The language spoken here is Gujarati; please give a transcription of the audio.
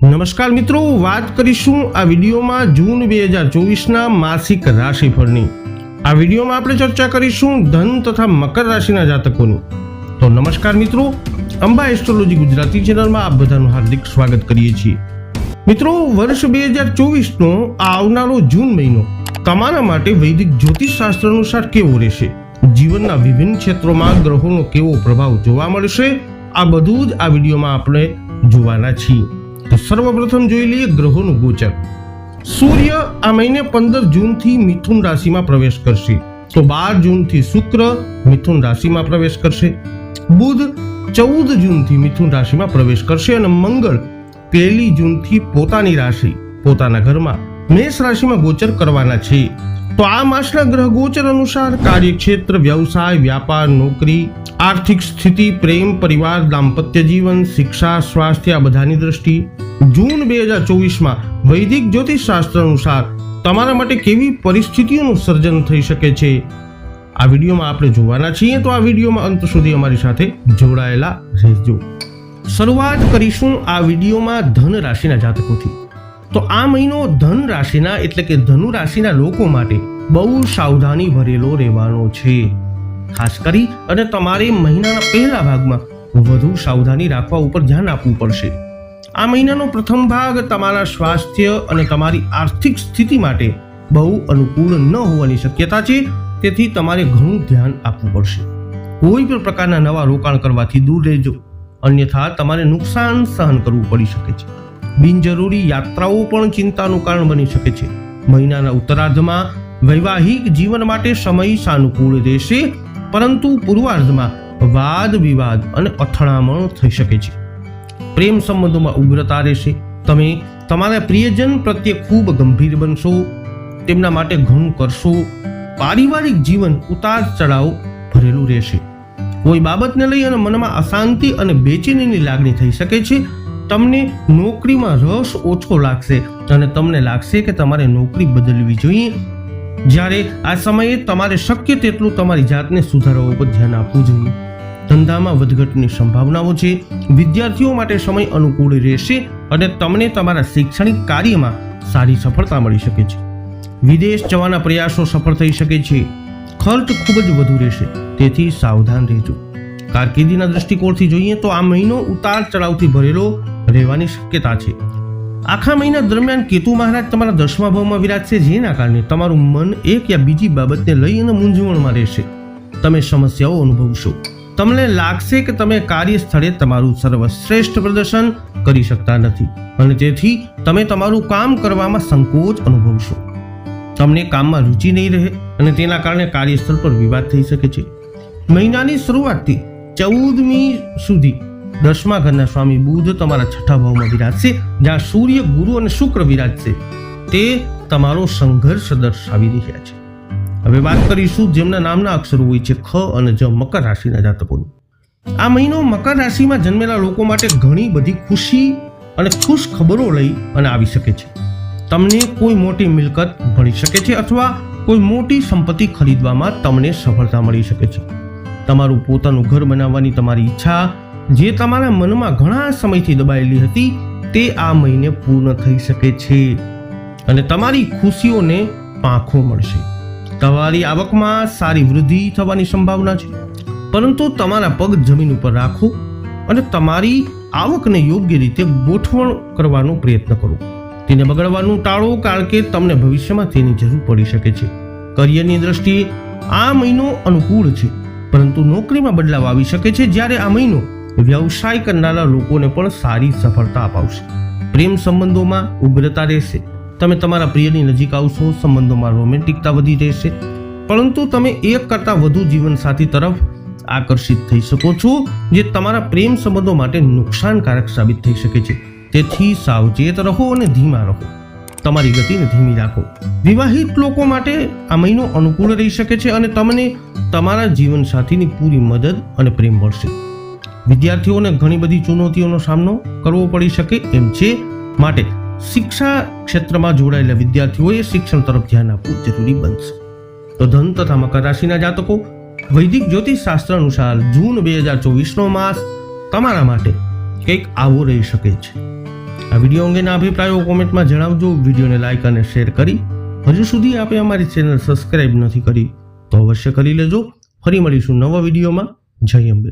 નમસ્કાર મિત્રો, વાત કરીશું આ વિડીયોમાં જૂન બે હજાર ચોવીસના માસિક રાશિફળની. આ વિડીયોમાં આપણે ચર્ચા કરીશું ધન તથા મકર રાશિના જાતકોની. તો નમસ્કાર મિત્રો, અંબા એસ્ટ્રોલોજી ગુજરાતી ચેનલમાં આપ બધાનું હાર્દિક સ્વાગત કરીએ છીએ. મિત્રો, વર્ષ બે હજાર ચોવીસનો આ આવનારો જૂન મહિનો તમારા માટે વૈદિક જ્યોતિષ શાસ્ત્ર અનુસાર કેવો રહેશે? જીવનના વિભિન્ન ક્ષેત્રોમાં ગ્રહોનો કેવો પ્રભાવ જોવા મળશે? આ બધું જ આ વિડીયોમાં આપણે જોવાના છીએ. તો સર્વપ્રથમ જોઈ લઈએ ગ્રહોનું ગોચર. સૂર્ય આ મહિને પંદર જૂનથી મિથુન રાશિમાં પ્રવેશ કરશે. તો બાર જૂનથી શુક્ર મિથુન રાશિમાં પ્રવેશ કરશે. બુધ ચૌદ જૂનથી મિથુન રાશિમાં પ્રવેશ કરશે અને મંગળ પહેલી જૂનથી પોતાની રાશિ, પોતાના ઘરમાં. મેષ રાશિમાં ગોચર કરવાના છે. તો આ માસના ગ્રહ ગોચર અનુસાર કાર્યક્ષેત્ર, વ્યવસાય, વ્યાપાર, નોકરી, આર્થિક સ્થિતિ, પ્રેમ, પરિવાર, દાંપત્ય જીવન, શિક્ષા, સ્વાસ્થ્ય, આ બધાની દ્રષ્ટિ. જૂન બે હજાર ચોવીસમાં વૈદિક જ્યોતિષ શાસ્ત્ર અનુસાર તમારા માટે કેવી પરિસ્થિતિઓનું સર્જન થઈ શકે છે? આ વિડીયોમાં આપણે જોવાના છીએ, તો આ વિડીયોમાં અંત સુધી અમારી સાથે જોડાયેલા રહેજો. શરૂઆત કરીશું આ વિડીયોમાં ધન રાશિના જાતકોથી. તો આ મહિનો ધન રાશિના એટલે કે ધનુ રાશિના લોકો માટે બહુ સાવધાની ભરેલો રહેવાનો છે. ખાસ કરી અને તમારે મહિનાના પહેલા ભાગમાં વધુ સાવધાની રાખવા ઉપર ધ્યાન આપવું પડશે. આ મહિનાનો પ્રથમ ભાગ તમારા સ્વાસ્થ્ય અને તમારી આર્થિક સ્થિતિ માટે બહુ અનુકૂળ ન હોવાની શક્યતા છે, તેથી તમારે ઘણું ધ્યાન આપવું પડશે. કોઈ પણ પ્રકારના નવા રોકાણ કરવાથી દૂર રહેજો. અન્યથા તમારે નુકસાન સહન કરવું પડી શકે છે. બિનજરૂરી યાત્રાઓ પણ ચિંતાનું કારણ બની શકે છે. મહિનાના ઉત્તરાર્ધમાં વૈવાહિક જીવન માટે સમય સાનુકૂળ રહેશે, પરંતુ પૂર્વાર્ધમાં વાદ, વિવાદ અને અથડામણ થઈ શકે છે. પ્રેમ સંબંધોમાં ઉગ્રતા રહેશે. તમે તમારા પ્રિયજન પ્રત્યે ખૂબ ગંભીર બનશો. તેમના માટે ઘણું કરશો. પારિવારિક જીવન ઉતાર ચઢાવ ભરેલું રહેશે. કોઈ બાબતને લઈ અને મનમાં અશાંતિ અને બેચેનીની લાગણી થઈ શકે છે. તમને નોકરીમાં રસ ઓછો લાગશે અને તમને લાગશે કે તમારે નોકરી બદલવી જોઈએ. જ્યારે આ સમયે તમારે શક્ય તેટલું તમારી જાતને સુધારવા ઉપર ધ્યાન આપવું જોઈએ. ધંધામાં વધઘટની સંભાવનાઓ છે. વિદ્યાર્થીઓ માટે સમય અનુકૂળ રહેશે અને તમને તમારા શૈક્ષણિક કાર્યમાં સારી સફળતા મળી શકે છે. વિદેશ જવાના પ્રયાસો સફળ થઈ શકે છે. ખર્ચ ખૂબ જ વધુ રહેશે. તેથી સાવધાન રહેજો. કારકિર્દીના દૃષ્ટિકોણથી જોઈએ તો આ મહિનો ઉતાર ચઢાવથી ભરેલો રહેવાની શક્યતા છે. આખા મહિના દરમિયાન કેતુ મહારાજ તમારા દસમા ભાવમાં વિરાજશે જેના કારણે તમારું મન એક યા બીજી બાબતને લઈ અને મૂંઝવણમાં રહેશે. તમે સમસ્યાઓ અનુભવશો. તમને લાગશે કે તમે કાર્યસ્થળે તમારું સર્વશ્રેષ્ઠ પ્રદર્શન કરી શકતા નથી અને તેથી તમે તમારું કામ કરવામાં સંકોચ અનુભવશો. તમને કામમાં રુચિ નહીં રહે અને તેના કારણે કાર્યસ્થળ પર વિવાદ થઈ શકે છે. મહિનાની શરૂઆતથી ચૌદમી સુધી દસમા ઘરના સ્વામી બુધ તમારા છઠ્ઠા ભાવમાં વિરાજશે, જ્યાં સૂર્ય, ગુરુ અને શુક્ર વિરાજશે. તે તમારો સંઘર્ષ દર્શાવી રહ્યા છે. હવે વાત કરીશું જેમના નામના અક્ષરો હોય છે, ખ અને જ, મકર રાશિના જાતકોની. આ મહિનો મકર રાશિમાં જન્મેલા લોકો માટે ઘણી બધી ખુશી અને ખુશ ખબરો લઈ અને આવી શકે છે. તમને કોઈ મોટી મિલકત મળી શકે છે અથવા કોઈ મોટી સંપત્તિ ખરીદવામાં તમને સફળતા મળી શકે છે. તમારું પોતાનું ઘર બનાવવાની તમારી ઈચ્છા, જે તમારા મનમાં ઘણા સમયથી દબાયેલી હતી, તે આ મહિને પૂર્ણ થઈ શકે છે. અને તમારી ખુશીઓને પાંખો મળશે. તમારી આવકમાં સારી વૃદ્ધિ થવાની સંભાવના છે. પરંતુ તમારા પગ જમીન ઉપર રાખો અને તમારી આવકને યોગ્ય રીતે ગોઠવણ કરવાનો પ્રયત્ન કરો. તેને બગડવાનું ટાળો કારણ કે તમને ભવિષ્યમાં તેની જરૂર પડી શકે છે. કરિયરની દ્રષ્ટિએ આ મહિનો અનુકૂળ છે. પરંતુ નોકરીમાં બદલાવ આવી શકે છે જ્યારે આ મહિનો વ્યવસાય કરનારા લોકોને પણ સારી સફળતા અપાવશે. પ્રેમ સંબંધોમાં ઉગ્રતા રહેશે. તમે તમારા પ્રિયની નજીક આવશો, સંબંધોમાં રોમેન્ટિકતા વધી રહેશે. પરંતુ તમે એક કરતાં વધુ જીવનસાથી તરફ આકર્ષિત થઈ શકો છો, જે તમારા પ્રેમ સંબંધો માટે નુકસાનકારક સાબિત થઈ શકે છે. તેથી સાવચેત રહો અને ધીમા રહો. તમારી ગતિને ધીમી રાખો. વિવાહિત લોકો માટે આ મહિનો અનુકૂળ રહી શકે છે અને તમને તમારા જીવનસાથીની પૂરી મદદ અને પ્રેમ મળશે. વિદ્યાર્થીઓને ઘણી બધી ચુનૌતીઓનો સામનો કરવો પડી શકે એમ છે. માટે શિક્ષા ક્ષેત્રમાં જોડાયેલા વિદ્યાર્થીઓએ શિક્ષણ તરફ ધ્યાન આપવું જરૂરી બનશે. તો ધન તથા મકર રાશિના જાતકો, વૈદિક જ્યોતિષ શાસ્ત્ર અનુસાર જૂન બે હજાર ચોવીસનો માસ તમારા માટે કંઈક આવો રહી શકે છે. આ વીડિયો અંગેના અભિપ્રાયો કોમેન્ટમાં જણાવજો. વિડીયોને લાઇક અને શેર કરી હજુ સુધી આપે અમારી ચેનલ સબસ્ક્રાઇબ નથી કરી તો અવશ્ય કરી લેજો. ફરી મળીશું નવા વિડીયોમાં. જય અંબે.